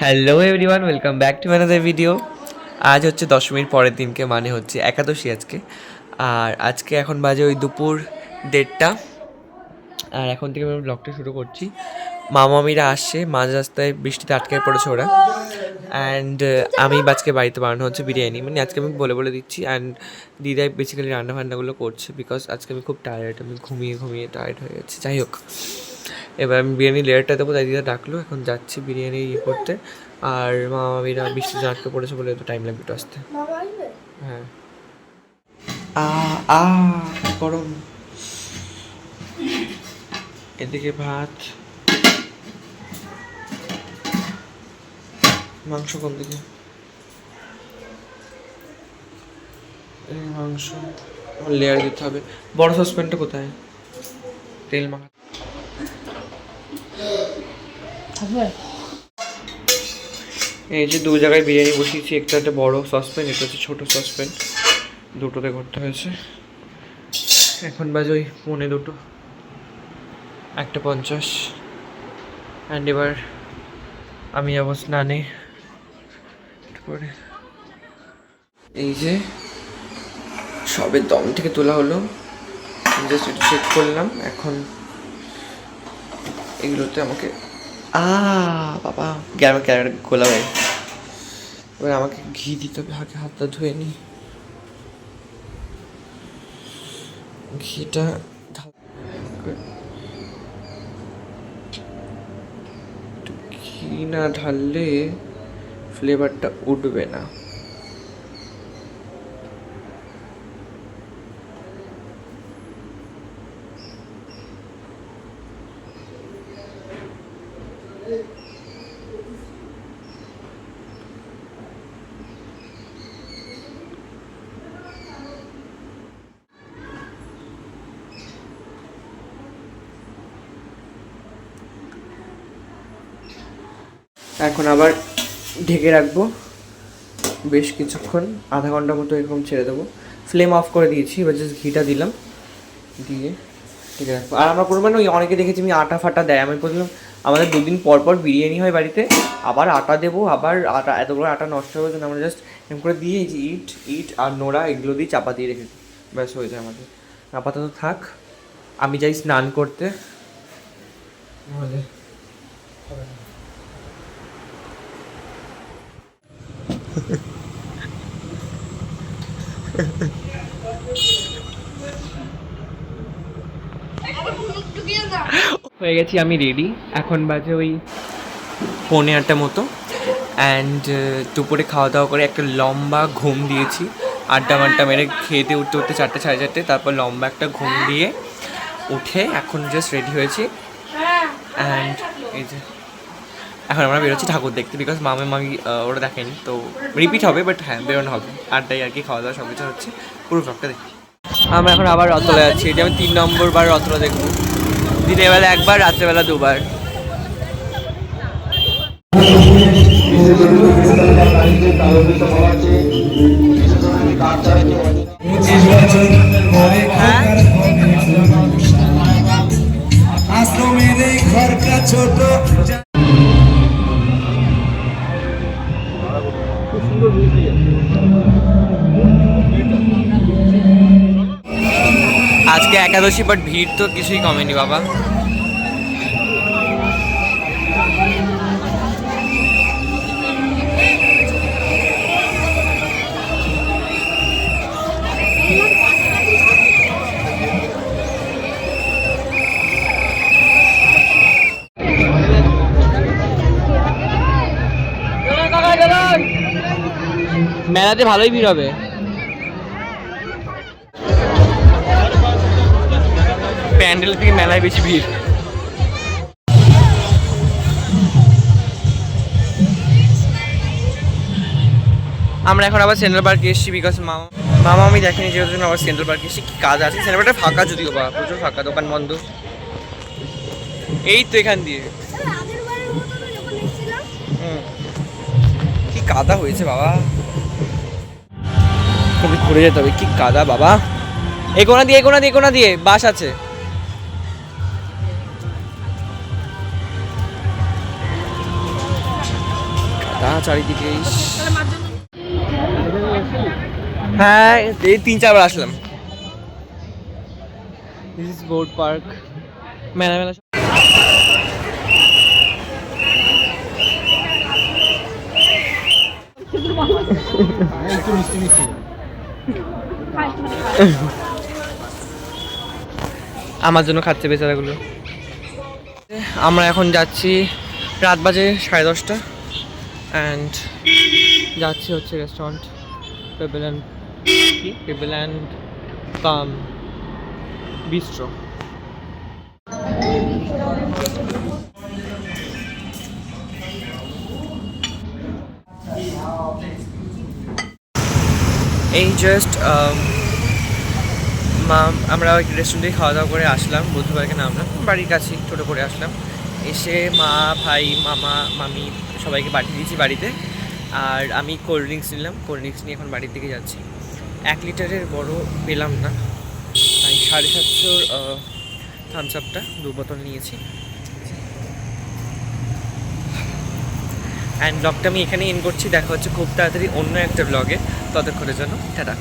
Hello everyone welcome back to ম্যানাদার video আজ হচ্ছে দশমীর পরের দিনকে মানে হচ্ছে একাদশী আজকে। আর আজকে এখন বাজে ওই দুপুর দেড়টা। আর এখন থেকে আমি ব্লগটা শুরু করছি। মামামিরা আসছে মাঝ রাস্তায় বৃষ্টিতে আটকে পড়েছে ওরা। অ্যান্ড আমি আজকে বাড়িতে বানানো হচ্ছে বিরিয়ানি। মানে আজকে আমি বলে বলে দিচ্ছি। অ্যান্ড দিদাই বেসিক্যালি রান্না বান্নাগুলো করছে বিকজ আজকে আমি খুব টায়ার্ড আমি ঘুমিয়ে ঘুমিয়ে টায়ার্ড হয়ে গেছি। যাই হোক এবার আমি বিরিয়ানি লেয়ারটা দেবো। তাই দিদা ডাকলো এখন যাচ্ছি বিরিয়ানি ইয়ে করতে। আর মামামিরা বৃষ্টিতে আটকে পড়েছে বলে একটু টাইম লাগবে একটু আসতে। হ্যাঁ। আ আ গরম। এদিকে ভাত। মাংস কোন দিকে? মাংস। লেয়ার দিতে হবে। বড় সসপ্যানটা কোথায়? তেল মাখা এই যে দু জায়গায় বিরিয়ানি বসিয়েছি একটা একটা বড় সসপ্যান এটা হচ্ছে ছোটো সসপ্যান দুটোতে করতে হয়েছে। এখন বাজে ওই পৌনে দুটো। একটা পঞ্চাশ। অ্যান্ড এবার আমি যাব স্নানে। পরে। এই যে সবে দম থেকে তোলা হলো। জাস্ট একটু চেক করলাম। এখন এগুলোতে আমাকে আ, বাবা। গ্যারামে ক্যারেট গোলা ভাই এবার আমাকে ঘি দিতে হবে। আগে হাতটা ধুয়ে নি। ঘিটা ঢাল- একটু ঘি না ঢাললে ফ্লেভারটা উঠবে না। এখন আবার ঢেকে রাখব। বেশ কিছুক্ষণ, আধা ঘণ্টা মতো এরকম ছেড়ে দেবো। ফ্লেম অফ করে দিয়েছি, এবার জাস্ট ঘিটা দিলাম। দিয়ে ঠিক রাখব। আর আমরা করব না ওই অনেকে দেখেছি আমি আটা ফাটা দেয়। আমি বললাম আমাদের দুদিন পর পর বিরিয়ানি হয় বাড়িতে, আবার আটা দেবো, আবার আটা, এতগুলো আটা নষ্ট হবে জন্য আমরা জাস্ট এরকম করে দিয়ে এই যে ইট ইট আর নোড়া এগুলো দিয়ে চাপা দিয়ে রেখে দিই। ব্যাস হয়ে যায় আমাদের। আপাতত থাক, আমি যাই স্নান করতে। না। হয়ে গেছি আমি রেডি এখন বাজে ওই পৌনে আটটা মতো। অ্যান্ড দুপুরে খাওয়া দাওয়া করে একটা লম্বা ঘুম দিয়েছি। আড্ডা মাড্ডা মেরে খেতে উঠতে উঠতে চারটে, সাড়ে চারটে, তারপর লম্বা একটা ঘুম দিয়ে উঠে এখন জাস্ট রেডি হয়েছি। অ্যান্ড এই যে এখন আমরা বেরোচ্ছি ঠাকুর দেখতে বিকজ মামে মামি ওরা দেখেনি তো রিপিট হবে বাট হ্যাঁ বেরোনো হবে। আড্ডাই আর কি খাওয়া দাওয়া সব কিছু হচ্ছে। পুরো ব্লগটা দেখি। আমরা এখন আবার রথলা যাচ্ছি এটা আমি তিন নম্বর বার রথলা দেখব। দিনের বেলা একবার রাত্রেবেলা দুবার। হ্যাঁ? আজকে একাদশী বাট ভিড় তো কিছুই কমেনি বাবা। মেলাতে ভালোই ভিড় হবে। প্যান্ডেল থেকে মেলায় বেশি ভিড়। আমরা এখন আবার সেন্ট্রাল পার্কে এসেছি বিকজ মামা মামা আমি দেখেনি যেহেতু আবার সেন্ট্রাল পার্কে এসেছি কি কাজ আছে। সেন্ট্রাল পার্কটা ফাঁকা যদিও বা, প্রচুর ফাঁকা, দোকান বন্ধ। এই তো এখান দিয়ে। কি কাদা হয়েছে বাবা। খুবই ঘুরে যেতে হবে, কি কাদা বাবা। এই কোনা দিয়ে এই কোনা দিয়ে এই কোনা দিয়ে, বাস আছে। কাদা চারিদিকে হ্যাঁ এই তিন চারবার আসলাম। দিস ইজ বোর্ড পার্ক মেলা মেলা আমার জন্য খাচ্ছে বেচারাগুলো। আমরা এখন যাচ্ছি রাত বাজে সাড়ে দশটা। অ্যান্ড যাচ্ছি হচ্ছে রেস্টুরেন্ট পেবেল অ্যান্ড কি? পেবেল অ্যান্ড কাম বিস্ট্রো এই জাস্ট মা আমরা ওই রেস্টুরেন্টে খাওয়া দাওয়া করে আসলাম বুধবারকে নামলাম বাড়ির কাছেই টোটো করে আসলাম। এসে মা, ভাই, মামা, মামি সবাইকে পাঠিয়ে দিয়েছি বাড়িতে। আর আমি কোল্ড ড্রিঙ্কস নিলাম। কোল্ড ড্রিঙ্কস নিয়ে এখন বাড়ির দিকে যাচ্ছি। এক লিটারের বড় পেলাম না। আমি সাড়ে সাতশোর থামস আপটা দু বোতল নিয়েছি। অ্যান্ড ব্লগটা আমি এখানে এন করছি। দেখা হচ্ছে খুব তাড়াতাড়ি অন্য একটা ব্লগে ততক্ষণের জন্য, টাটা।